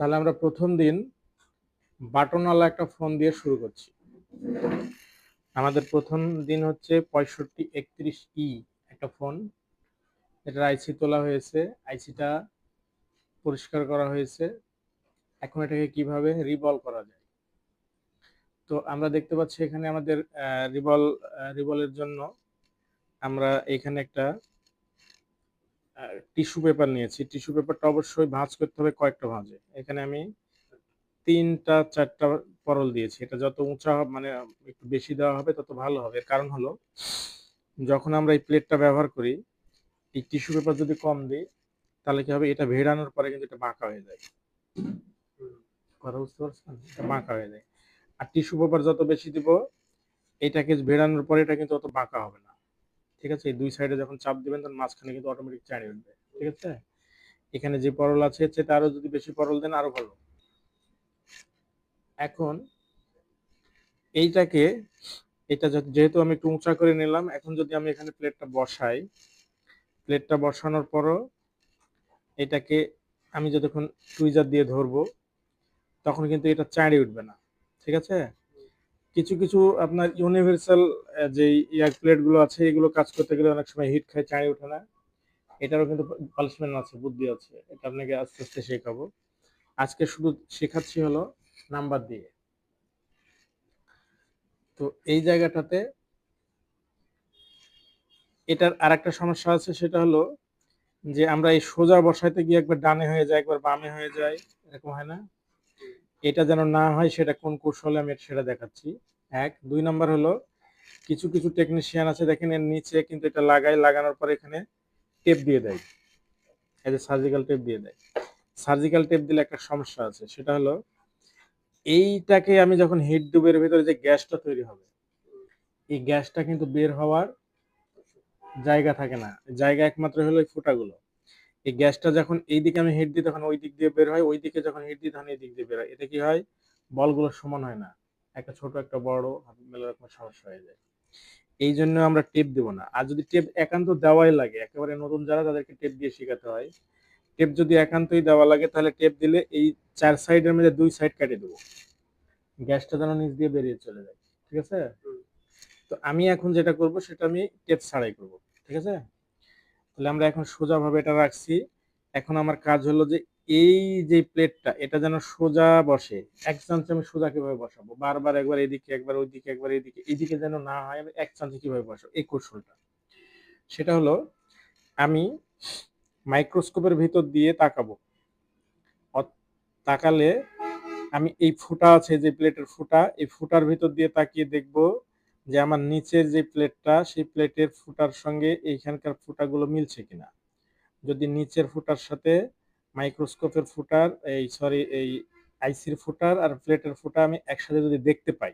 তাহলে আমরা প্রথম দিন বাটনওয়ালা একটা ফোন দিয়ে শুরু করছি। আমাদের প্রথম দিন হচ্ছে পঁয়ষট্টি একত্রিশ ই একটা ফোন। এটার আইসি তোলা হয়েছে, আইসিটা পরিষ্কার করা হয়েছে। এখন এটাকে কীভাবে রিবল করা যায়? তো আমরা দেখতে পাচ্ছি এখানে আমাদের রিবল রিবলের জন্য আমরা এখানে একটা টিস্যু পেপার নিয়েছি। টিস্যু পেপারটা অবশ্যই ভাঁজ করতে হবে কয়েকটা ভাঁজে। এখানে আমি তিনটা, চারটা পরল দিয়েছি। এটা যত উঁচা মানে একটু বেশি দেওয়া হবে, তত ভালো হবে। কারণ হলো, যখন আমরা এই প্লেটটা ব্যবহার করি, এই টিস্যু পেপার যদি কম দিই, তাহলে কি হবে? এটা ভেড়ানোর পরে কিন্তু এটা বাঁকা হয়ে যায়। কথা বুঝতে পারছেন? এটা বাঁকা হয়ে যায়। আর টিস্যু পেপার যত বেশি দিব এটাকে ভেড়ানোর পরে এটা কিন্তু অত বাঁকা হবে না। ঠিক আছে? দুই সাইডে যখন চাপ দিবেন তখন মাঝখানে কিন্তু অটোমেটিক চাড়ি উঠবে ঠিক আছে? এখানে যে পরল আছে, সেটা আরও যদি বেশি পরল দেন, আরও ভালো। এখন এইটাকে, এটা যেহেতু আমি একটু উঁচা করে নিলাম, এখন যদি আমি এখানে প্লেটটা বসাই প্লেটটা বসানোর পরও এটাকে আমি যতক্ষণ টুইজার দিয়ে ধরবো, তখন কিন্তু এটা চাঁড়ে উঠবে না। ঠিক আছে? কিছু কিছু আপনার ইউনিভার্সাল যে ইয়ার প্লেটগুলো আছে, এগুলো কাজ করতে গেলে অনেক সময় হিট খায় চাঁড়ে ওঠে না। এটারও কিন্তু পালিশমেন্ট আছে, বুদ্ধি আছে। এটা আপনাকে আস্তে আস্তে শেখাবো। আজকে শুধু শেখাচ্ছি হলো নাম্বার দিয়ে। তো এই জায়গাটাতে এটার আর একটা সমস্যা আছে, সেটা হলো যে আমরা এই সোজা বসাইতে গিয়ে একবার ডানে হয়ে যায়, একবার বামে হয়ে যায়, এরকম হয় না? এটা যেন না হয়, সেটা কোন কৌশলে আমি সেটা দেখাচ্ছি। এক। দুই নম্বর হলো, কিছু কিছু টেকনিশিয়ান আছে, দেখেন এর নিচে কিন্তু এটা লাগাই লাগানোর পরে এখানে টেপ দিয়ে দেয়। এই যে সার্জিক্যাল টেপ দিয়ে দেয়। সার্জিক্যাল টেপ দিলে একটা সমস্যা আছে, সেটা হলো, এইটাকে আমি যখন হিট ডুবের ভিতরে যে গ্যাসটা তৈরি হবে, এই গ্যাসটা কিন্তু বের হওয়ার জায়গা থাকে না। জায়গা একমাত্র হলো এই ফুটাগুলো। এই গ্যাসটা যখন এই দিকে আমি হিট দিই তখন ওই দিক দিয়ে বের হয় ওই দিকে যখন হিট দিই তখন এই দিক দিয়ে বের হয়। এতে কি হয়? বলগুলো সমান হয় না। একটা ছোট একটা বড় মেলা রকম সমস্যা হয়ে যায়। এই জন্য আমরা টেপ দেব না। আর যদি টেপ একান্ত দেওয়াই লাগে একেবারে নতুন যারা তাদেরকে টেপ দিয়ে শেখাতে হয় টেপ যদি একান্তই দেওয়া লাগে তাহলে টেপ দিলে এই চার সাইডের মধ্যে দুই সাইড কেটে দেবো। গ্যাসটা যেন নিচ দিয়ে বেরিয়ে চলে যায়। ঠিক আছে? তো আমি এখন যেটা করব সেটা আমি টেপ ছাড়াই করব। ঠিক আছে? তাহলে আমরা এখন সোজাভাবে এটা রাখছি। এখন আমার কাজ হলো যে এই যে প্লেটটা, এটা যেন সোজা বসে। এক চান্সে আমি সোজা কীভাবে বসাবো? বারবার একবার এদিকে, একবার ওইদিকে, একবার এদিকে এদিকে যেন না হয়, আমি এক চান্সে কীভাবে বসাবো? এই কৌশলটা। সেটা হলো, আমি মাইক্রোস্কোপের ভিতর দিয়ে তাকাবো। তাকালে আমি এই ফুটা আছে, যে প্লেটের ফুটা, এই ফুটার ভিতর দিয়ে তাকিয়ে দেখব যে আমার নিচের যে প্লেটটা, সেই প্লেটের ফুটার সঙ্গে এইখানকার ফুটাগুলো মিলছে কিনা। যদি নিচের ফুটার সাথে মাইক্রোস্কোপের ফুটার, এই সরি, এই আইসির ফুটার আর প্লেটের ফুটা আমি একসাথে যদি দেখতে পাই,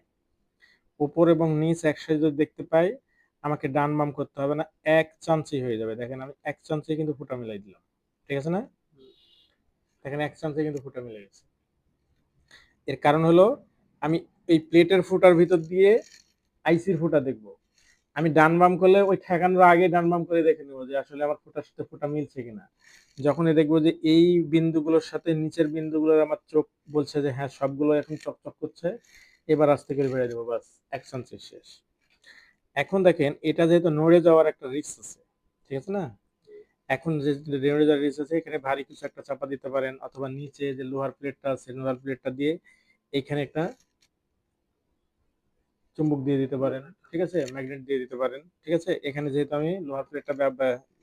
উপর এবং নিচ একসাথে যদি দেখতে পাই, আমাকে ডান বাম করতে হবে না, এক চান্সেই হয়ে যাবে। দেখেন আমি এক চান্সে কিন্তু ফুটা মিলাই দিলাম। ঠিক আছে না? দেখেন এক চান্সে কিন্তু ফুটা মিলে গেছে। এর কারণ হলো, আমি এই প্লেটের ফুটার ভিতর দিয়ে আইসির ফুটা দেখব। আমি ডান বাম করলে ওই ঠেকানোর আগে ডান বাম করে দেখে নেব যে আসলে আমার ফুটার সাথে ফুটা মিলছে কিনা। যখনই দেখব যে এই বিন্দুগুলোর সাথে নিচের বিন্দুগুলোর আমার চোখ বলছে যে হ্যাঁ সবগুলো এখন চকচক করছে, এবার আস্তে করে বেড়ে দেবো বাস চান্সের শেষ। এখন দেখেন, এটা যেহেতু নড়ে যাওয়ার একটা রিস্ক আছে, ঠিক আছে না? এখন যে নড়ে যাওয়ার রিস্ক আছে, এখানে ভারী কিছু একটা চাপা দিতে পারেন, অথবা নিচে যে লোহার প্লেটটা আছে, লোহার প্লেটটা দিয়ে এখানে একটা চুম্বক দিয়ে দিতে পারেন, ঠিক আছে? ম্যাগনেট দিয়ে দিতে পারেন, ঠিক আছে? এখানে যেহেতু আমি লোহার প্লেটটা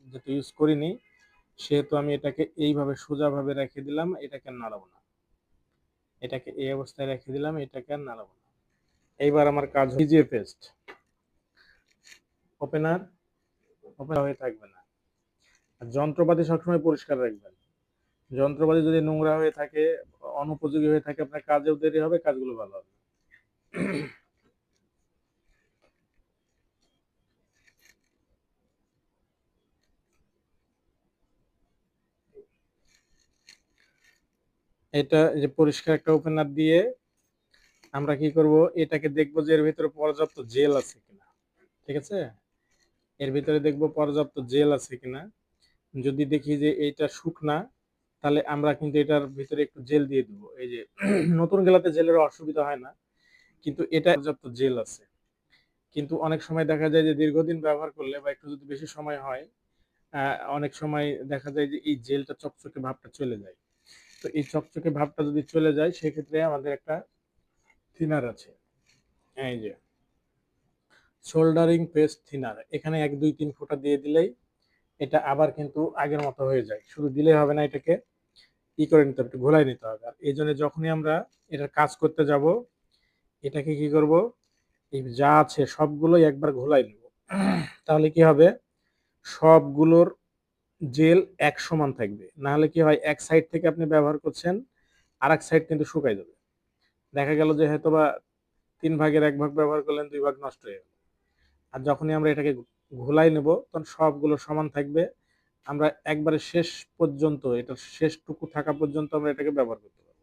যেহেতু ইউজ করিনি, সেহেতু আমি এটাকে এইভাবে সোজাভাবে রেখে দিলাম, এটাকে নাড়াবো না। এটাকে এই অবস্থায় রেখে দিলাম, এটাকে আর নাড়াবো না। এইবার আমার কাজ ভিজিয়ে পেস্ট ওপেনার ওপেন হয়ে থাকবে না। যন্ত্রপাতি সবসময় পরিষ্কার রাখবেন। যন্ত্রপাতি যদি নোংরা হয়ে থাকে, অনুপযোগী হয়ে থাকে, আপনার কাজেও দেরি হবে, কাজগুলো ভালো হবে এটা যে পরিষ্কার একটা ওপেনার দিয়ে আমরা কি করব? এটাকে দেখব যে এর ভিতরে পর্যাপ্ত জেল আছে কিনা। ঠিক আছে? এর ভিতরে দেখব পর্যাপ্ত জেল আছে কিনা। যদি দেখি যে এইটা শুকনা, তাহলে আমরা কিন্তু এটার ভিতরে একটু জেল দিয়ে দিব। এই যে নতুন গেলাতে জেলের অসুবিধা হয় না, কিন্তু এটা পর্যাপ্ত জেল আছে। কিন্তু অনেক সময় দেখা যায় যে দীর্ঘদিন ব্যবহার করলে বা একটু যদি বেশি সময় হয় অনেক সময় দেখা যায় যে এই জেলটা চকচকে ভাবটা চলে যায়। তো এই চকচকে ভাবটা যদি চলে যায়, সেক্ষেত্রে আমাদের একটা থিনার আছে। এই যে শোল্ডারিং পেস্ট থিনার এখানে এক, দুই, তিন ফোঁটা দিয়ে দিলেই এটা আবার কিন্তু আগের মতো হয়ে যায়। শুধু দিলেই হবে না এটাকে ই করে নিতে হবে, একটু ঘোলাই নিতে হবে। আর এই জন্য যখনই আমরা এটার কাজ করতে যাব, এটাকে কি করব? এই যা আছে সবগুলোই একবার ঘোলাই নেব। তাহলে কি হবে? সবগুলোর জেল এক সমান থাকবে। না হলে কি হয়, এক সাইড থেকে আপনি ব্যবহার করছেন আর এক সাইড কিন্তু শুকাই যাবে। দেখা গেল যে হয়তো বা তিন ভাগের এক ভাগ ব্যবহার করলেন, দুই ভাগ নষ্ট হয়ে গেল। আর যখনই আমরা এটাকে ঘোলাই নেব, তখন সবগুলো সমান থাকবে। আমরা একবারে শেষ পর্যন্ত, এটার শেষটুকু থাকা পর্যন্ত আমরা এটাকে ব্যবহার করতে পারব।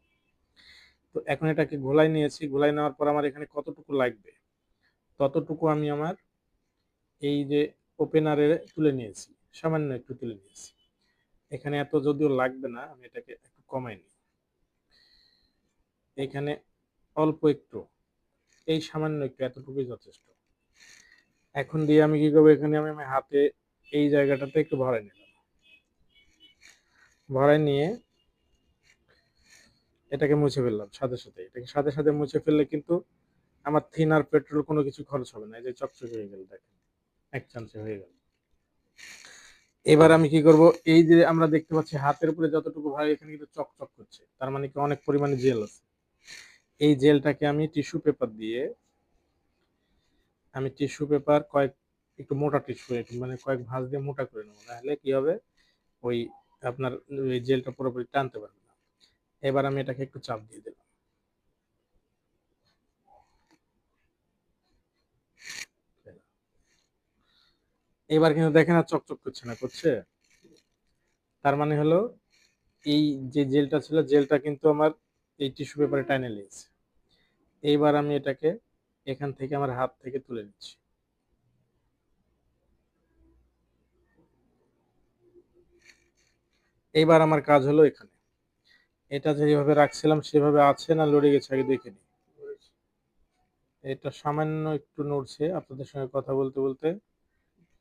তো এখন এটাকে ঘোলাই নিয়েছি। ঘোলাই নেওয়ার পর আমার এখানে কতটুকু লাগবে? ততটুকু আমি আমার এই যে ওপেনারে তুলে নিয়েছি। সামান্য একটু তুলে নিয়েছি। এখানে এত যদিও লাগবে না, আমি এটাকে একটু কমাই নিই। এখানে অল্প একটু, এই সামান্য একটু, এতটুকুই যথেষ্ট। এখন দিয়ে আমি কি করব? এখানে আমি আমার হাতে এই জায়গাটাতে একটু ভরাই নিলাম। ভরাই নিয়ে এটাকে মুছে ফেললাম সাথে সাথে। এটাকে সাথে সাথে মুছে ফেললে কিন্তু আমার থিনার পেট্রোল কোনো কিছু খরচ হবে না। এই যে চকচকে হয়ে গেল, দেখেন। এক চান্সে হয়ে গেল। এবার আমি কি করব? এই যে আমরা দেখতে পাচ্ছি, হাতের উপরে যতটুকু ভাই, এখানে কিন্তু চকচক করছে। তার মানে কি অনেক পরিমাণে জেল আছে। এই জেলটাকে আমি টিস্যু পেপার দিয়ে, আমি টিস্যু পেপার কয়েক, একটু মোটা টিস্যু মানে কয়েক ভাঁজ দিয়ে মোটা করে নেব। নাহলে কি হবে? ওই আপনার, ওই জেলটা পুরোপুরি টানতে পারবে না। এবার আমি এটাকে একটু চাপ দিয়ে দিলাম। এবার কিন্তু দেখেন আর চকচক করছে না, করছে? তার মানে হলো, এই যে জেলটা ছিল, জেলটা কিন্তু আমার এই টিস্যু পেপারে টাইনে লেগেছে। এইবার আমি এটাকে এখান থেকে আমার হাত থেকে তুলে নিচ্ছি। এইবার আমার কাজ হলো এখানে। এটা যেভাবে রাখছিলাম, সেভাবে আছে না লড়ে গেছে আগে দেখে নিই। এটা সামান্য একটু নড়ছে, আপনাদের সঙ্গে কথা বলতে বলতে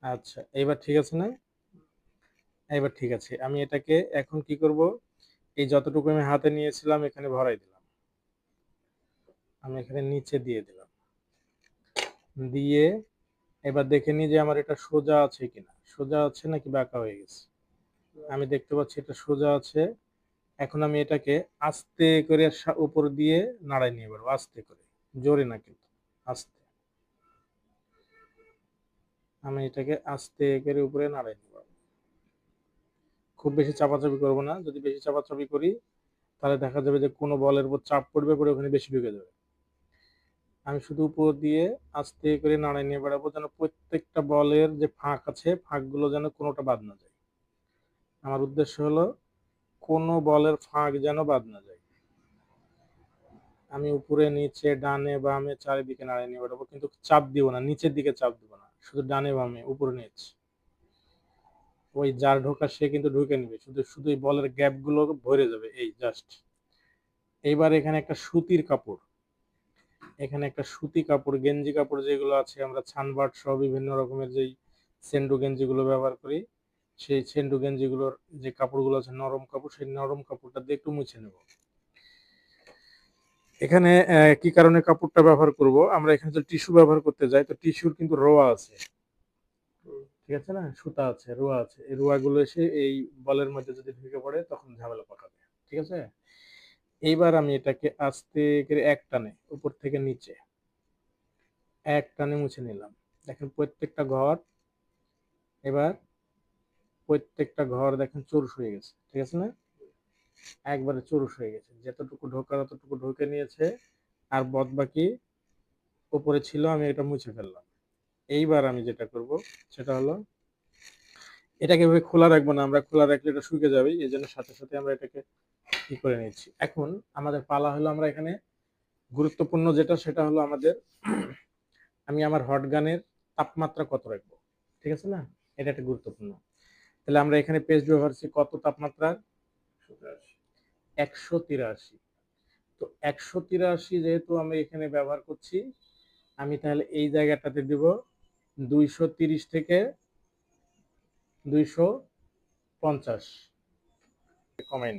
আচ্ছা এবার ঠিক আছে না? এবার ঠিক আছে। আমি এটাকে এখন কি করব? এই যতটুকু আমি হাতে নিয়েছিলাম, এখানে ভরাই দিলাম। আমি এখানে নিচে দিয়ে দিলাম। দিয়ে এবার দেখে নিই যে আমার এটা সোজা আছে কিনা। সোজা আছে নাকি বাঁকা হয়ে গেছে? আমি দেখতে পাচ্ছি এটা সোজা আছে। এখন আমি এটাকে আস্তে করে উপর দিয়ে নাড়াই নিয়ে পারব আস্তে করে। জোরে না কিন্তু, আস্তে। আমি এটাকে আস্তে করে উপরে নাড়াই নিয়ে খুব বেশি চাপাচাপি করব না, যদি বেশি চাপাচাপি করি, তাহলে দেখা যাবে যে কোনো বলের উপর চাপ পড়বে পড়ে ওখানে বেশি ঢুকে যাবে। আমি শুধু উপর দিয়ে আস্তে করে নাড়াই নিয়ে বেড়াবো যেন প্রত্যেকটা বলের যে ফাঁক আছে, ফাঁকগুলো যেন কোনোটা বাদ না যায়। আমার উদ্দেশ্য হলো, কোনো বলের ফাঁক যেন বাদ না যায়। আমি উপরে, নিচে, ডানে, বামে চারিদিকে নাড়াই নিয়ে বেড়াবো, কিন্তু চাপ দিব না, নিচের দিকে চাপ দিব না। শুধু ডানে বামে, উপরে নিচ। ওই যার ঢোকা সে কিন্তু ঢুকে নেবে। শুধু শুধু এই বলের গ্যাপগুলো ভরে যাবে। এই জাস্ট এইবার এখানে একটা সুতির কাপড়। এখানে একটা সুতি কাপড়, গেঞ্জি কাপড় যেগুলো আছে, আমরা ছানবাট সহ বিভিন্ন রকমের যেই সেন্ডু গেঞ্জিগুলো ব্যবহার করি, সেই সেন্ডু গেঞ্জিগুলোর যে কাপড়গুলো আছে, নরম কাপড়, সেই নরম কাপড়টা দিয়ে একটু মুছে নেব। এখানে কি কারণে কাপড়টা ব্যবহার করব? আমরা এখানে যদি টিস্যু ব্যবহার করতে যাই, তো টিস্যুর কিন্তু রোয়া আছে। ঠিক আছে না? সুতা আছে, রোয়া আছে। এই রোয়াগুলো এসে এই বলের মধ্যে যদি ঢুকে পড়ে, তখন ঝামেলা পাকাবে। ঠিক আছে? এইবার আমি এটাকে আস্তে করে এক টানে, উপর থেকে নিচে, এক টানে মুছে নিলাম। দেখেন প্রত্যেকটা ঘর, এবার প্রত্যেকটা ঘর দেখেন চোর হয়ে গেছে। ঠিক আছে না? একবারে চুরুস হয়ে গেছে। যতটুকু ঢোকার ততটুকু ঢুকে নিয়েছে, আর বদ বাকি উপরে ছিল, আমি এটা মুছে ফেললাম। এইবার আমি যেটা করব, সেটা হলো, এটাকে এভাবে খোলা রাখব না, আমরা খোলা রাখলে এটা শুকে যাবে এই জন্য সাথে সাথে আমরা এটাকে কি করে নিচ্ছি এখন আমাদের পালা হলো, আমরা এখানে গুরুত্বপূর্ণ যেটা, সেটা হলো আমাদের, আমি আমার হট গানের তাপমাত্রা কত রাখব? ঠিক আছে না? এটা একটা গুরুত্বপূর্ণ। তাহলে আমরা এখানে পেস্ট ব্যবহার করছি কত তাপমাত্রা একশো তিরাশি। তো একশো তিরাশি যেহেতু আমি এখানে ব্যবহার করছি আমি তাহলে এই জায়গাটাতে দিব দুইশো তিরিশ থেকে দুইশো পঞ্চাশ। কমেন।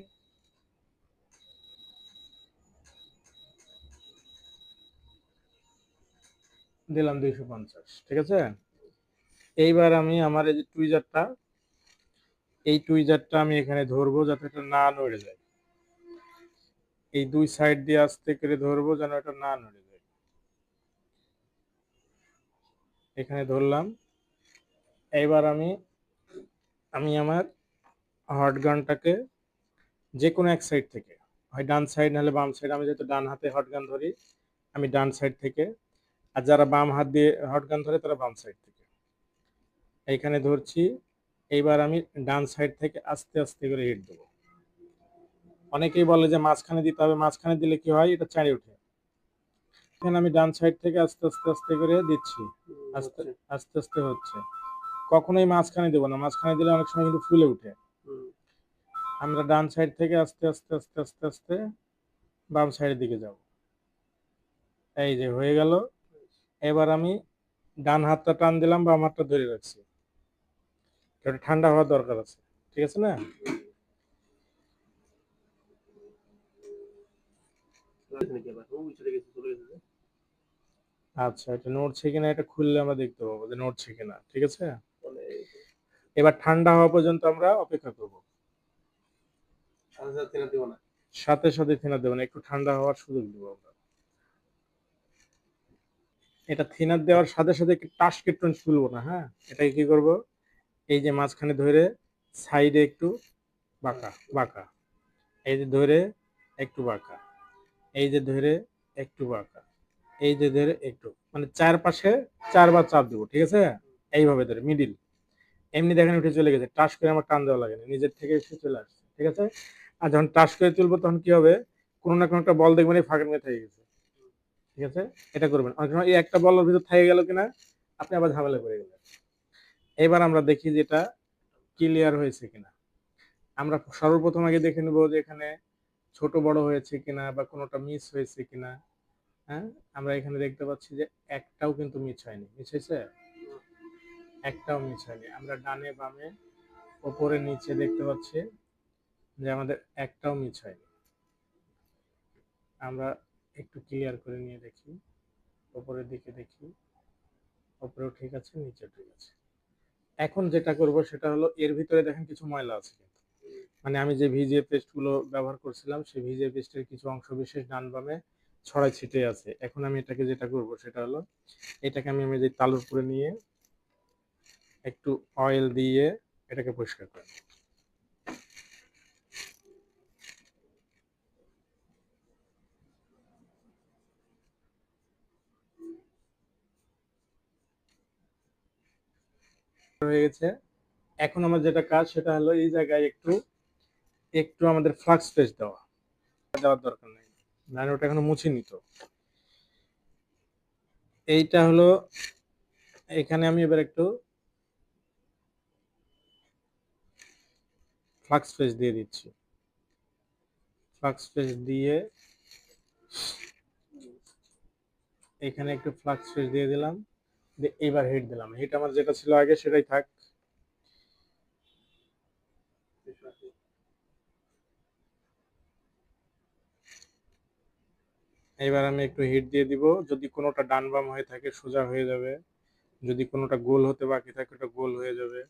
দিলাম দুইশো পঞ্চাশ ঠিক আছে? এইবার আমি আমার এই যে টুইজারটা এই টুইজারটা আমি এখানে ধরবো যাতে এটা না নড়ে যায়। এই দুই সাইড দিয়ে আস্তে করে ধরবো যেন এটা না নড়ে যায়। এখানে ধরলাম। এবার আমি আমি আমার হট গানটাকে যে কোনো এক সাইড থেকে, হয় ডান সাইড নাহলে বাম সাইড আমি যেহেতু ডান হাতে হট গান ধরি, আমি ডান সাইড থেকে, আর যারা বাম হাত দিয়ে হট গান ধরে তারা বাম সাইড থেকে। এইখানে ধরছি এইবার আমি ডান সাইড থেকে আস্তে আস্তে করে হিট দেবো। অনেকেই বলে যে মাঝখানে দিতে হবে মাঝখানে দিলে কি হয়? এটা চাড়ে ওঠে। এখানে আমি ডান সাইড থেকে আস্তে আস্তে আস্তে করে দিচ্ছি। আস্তে আস্তে আস্তে হচ্ছে। কখনোই মাঝখানে দেবো না। মাঝখানে দিলে অনেক সময় কিন্তু ফুলে উঠে। আমরা ডান সাইড থেকে আস্তে আস্তে আস্তে আস্তে আস্তে বাম সাইডের দিকে যাব। এই যে হয়ে গেল। এবার আমি ডান হাতটা টান দিলাম বাম হাতটা ধরে রাখছি। ঠান্ডা হওয়ার দরকার আছে, ঠিক আছে না? আচ্ছা এটা নড়ছে কিনা এটা খুললে আমরা দেখতে পাবো যে নড়ছে কিনা, ঠিক আছে? এবার ঠান্ডা হওয়া পর্যন্ত আমরা অপেক্ষা করব। সাথে সাথে থিনার দেবো না, একটু ঠান্ডা হওয়ার সুযোগ দেবো আমরা। এটা থিনার দেওয়ার সাথে সাথে একটু টাস কেটন তুলবো না হ্যাঁ? এটাকে কি করব? এই যে মাঝখানে ধরে সাইডে একটু বাঁকা বাঁকা। এই যে ধরে একটু বাঁকা। এই যে ধরে একটু বাঁকা। এই যে ধরে একটু। মানে চারপাশে চারবার চাপ দেবো ঠিক আছে? এইভাবে ধরে মিডিল এমনি দেখেন উঠে চলে গেছে। টাস করে আমার টান দেওয়া লাগে না। নিজের থেকে এসে চলে আসছে, ঠিক আছে? আর যখন টাস করে তুলবো তখন কি হবে? কোনো না কোনো একটা বল দেখবেন এই ফাঁকের মধ্যে থেকে গেছে। ঠিক আছে? এটা করবেন। অনেক সময় এই একটা বলের ভিতর থেকে গেল কিনা, আপনি আবার ঝামেলা করে গেলেন। এবার আমরা দেখি যে এটা ক্লিয়ার হয়েছে কিনা। আমরা সর্বপ্রথম আগে দেখে নেব যে এখানে ছোট বড় হয়েছে কিনা বা কোনোটা মিস হয়েছে কিনা। হ্যাঁ? আমরা এখানে দেখতে পাচ্ছি যে একটাও কিন্তু মিস হয়নি। মিস হয়েছে? একটাও মিস হয়নি। আমরা ডানে বামে ওপরে নিচে দেখতে পাচ্ছি যে আমাদের একটাও মিস হয়নি। আমরা একটু ক্লিয়ার করে নিয়ে দেখি। ওপরের দিকে দেখি। ওপরেও ঠিক আছে নিচে ঠিক আছে। এখন যেটা করব সেটা হলো, এর ভিতরে দেখেন কিছু ময়লা আছে মানে আমি যে ভিজিএ পেস্টগুলো ব্যবহার করছিলাম, সেই ভিজিএ পেস্টের কিছু অংশ বিশেষ ডান বামে ছড়াই ছিটে আছে। এখন আমি এটাকে যেটা করব সেটা হলো, এটাকে আমি আমি যে তালুর করে নিয়ে একটু অয়েল দিয়ে এটাকে পরিষ্কার করে হয়ে গেছে। এখন আমার যেটা কাজ সেটা হলো এই জায়গায় একটু একটু আমাদের ফ্লাক্স পেস্ট দেওয়া। দেওয়ার দরকার নেই। না ওটা এখনও মুছে নিত এইটা হলো, এখানে আমি এবার একটু ফ্লাক্স পেস্ট দিয়ে দিচ্ছি। ফ্লাক্স পেস্ট দিয়ে এখানে একটু ফ্লাক্স পেস্ট দিয়ে দিলাম। এবার হিট দিলাম। হিট আমার যেটা ছিল আগে সেটাই থাক। এবার আমি একটু হিট দিয়ে দিব। যদি কোনোটা ডান বাম হয়ে থাকে, সোজা হয়ে যাবে। যদি কোনোটা গোল হতে বাকি থাকে, ওটা গোল হয়ে যাবে।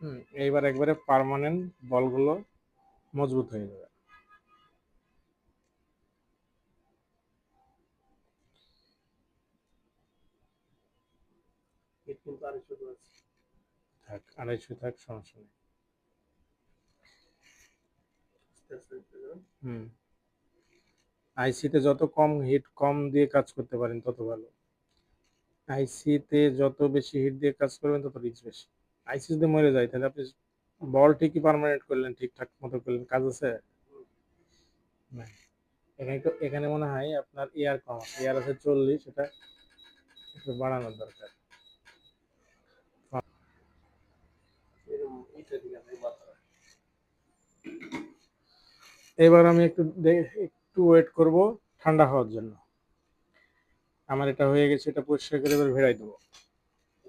হুম, এইবার একবারে পার্মানেন্ট বলগুলো মজবুত হয়ে যাবে। থাক আড়াইশো থাক সমস্যা নেই। হুম। আইসিতে যত কম হিট কম দিয়ে কাজ করতে পারেন তত ভালো। আইসিতে যত বেশি হিট দিয়ে কাজ করবেন তত রিস্ক বেশি। আইসি যদি মরে যায় তাহলে আপনি বল ঠিকই পার্মানেন্ট করলেন ঠিকঠাক মতো করলেন কাজ আছে? না। এখানে এখানে মনে হয় আপনার এয়ার কম এয়ার আছে চল্লিশ সেটা একটু বাড়ানোর দরকার। এবার আমি একটু একটু ওয়েট করব ঠান্ডা হওয়ার জন্য। আমার এটা হয়ে গেছে, এটা পরিষ্কার করে এবার ভেড়াই দেবো।